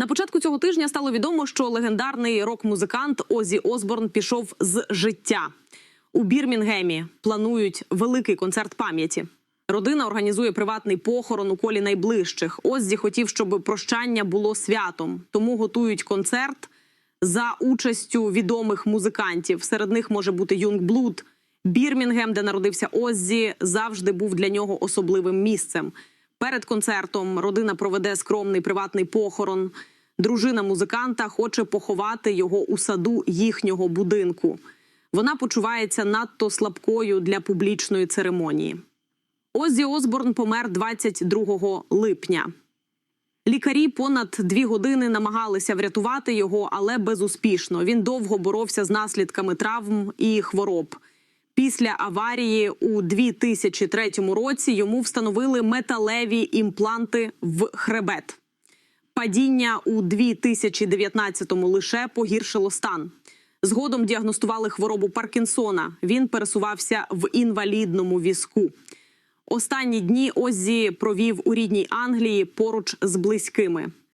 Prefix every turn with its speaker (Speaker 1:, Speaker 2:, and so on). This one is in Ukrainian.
Speaker 1: На початку цього тижня стало відомо, що легендарний рок-музикант Озі Осборн пішов з життя. У Бірмінгемі планують великий концерт пам'яті. Родина організує приватний похорон у колі найближчих. Оззі хотів, щоб прощання було святом, тому готують концерт за участю відомих музикантів. Серед них може бути Юнгблуд. Бірмінгем, де народився Оззі, завжди був для нього особливим місцем. Перед концертом родина проведе скромний приватний похорон. Дружина музиканта хоче поховати його у саду їхнього будинку. Вона почувається надто слабкою для публічної церемонії. Оззі Осборн помер 22 липня. Лікарі понад дві години намагалися врятувати його, але безуспішно. Він довго боровся з наслідками травм і хвороб. Після аварії у 2003 році йому встановили металеві імпланти в хребет. Падіння у 2019-му лише погіршило стан. Згодом діагностували хворобу Паркінсона. Він пересувався в інвалідному візку. Останні дні Оззі провів у рідній Англії поруч з близькими.